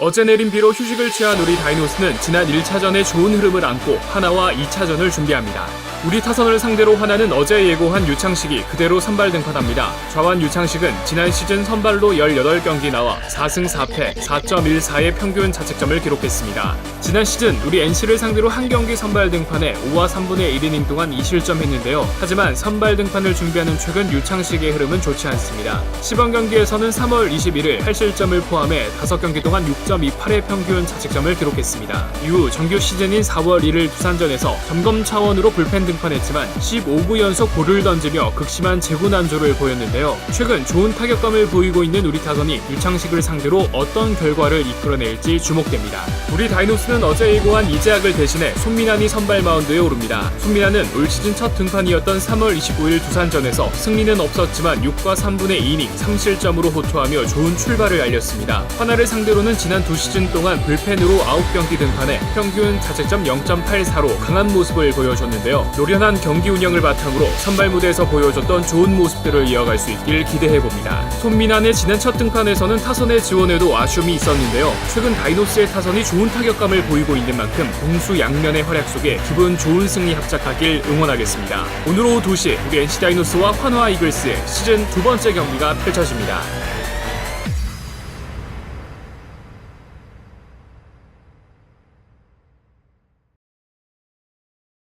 어제 내린 비로 휴식을 취한 우리 다이노스는 지난 1차전의 좋은 흐름을 안고 하나와 2차전을 준비합니다. 우리 타선을 상대로 하나는 어제 예고한 유창식이 그대로 선발 등판합니다. 좌완 유창식은 지난 시즌 선발로 18경기 나와 4승 4패 4.14의 평균 자책점을 기록했습니다. 지난 시즌 우리 NC를 상대로 한 경기 선발 등판에 5와 3분의 1이닝 동안 2실점했는데요. 하지만 선발 등판을 준비하는 최근 유창식의 흐름은 좋지 않습니다. 시범 경기에서는 3월 21일 8실점을 포함해 5경기 동안 6.28의 평균 자책점을 기록했습니다. 이후 정규 시즌인 4월 1일 두산전에서 점검 차원으로 불펜 등판했지만 15구 연속 볼을 던지며 극심한 제구 난조를 보였는데요. 최근 좋은 타격감을 보이고 있는 우리 타선이 유창식을 상대로 어떤 결과를 이끌어낼지 주목됩니다. 우리 다이노스는 어제 예고한 이재학을 대신해 손민환이 선발 마운드에 오릅니다. 손민환은 올 시즌 첫 등판이었던 3월 29일 두산전에서 승리는 없었지만 6과 3분의 2이닝 3실점으로 호투하며 좋은 출발을 알렸습니다. 하나를 상대로는 지난 두 시즌 동안 불펜으로 9경기 등판해 평균 자책점 0.84로 강한 모습을 보여줬는데요. 노련한 경기 운영을 바탕으로 선발 무대에서 보여줬던 좋은 모습들을 이어갈 수 있길 기대해봅니다. 손민환의 지난 첫 등판에서는 타선의 지원에도 아쉬움이 있었는데요. 최근 다이노스의 타선이 좋은 타격감을 보이고 있는 만큼 공수 양면의 활약 속에 기분 좋은 승리 합작하길 응원하겠습니다. 오늘 오후 2시 우리 NC 다이노스와 환화 이글스의 시즌 두 번째 경기가 펼쳐집니다.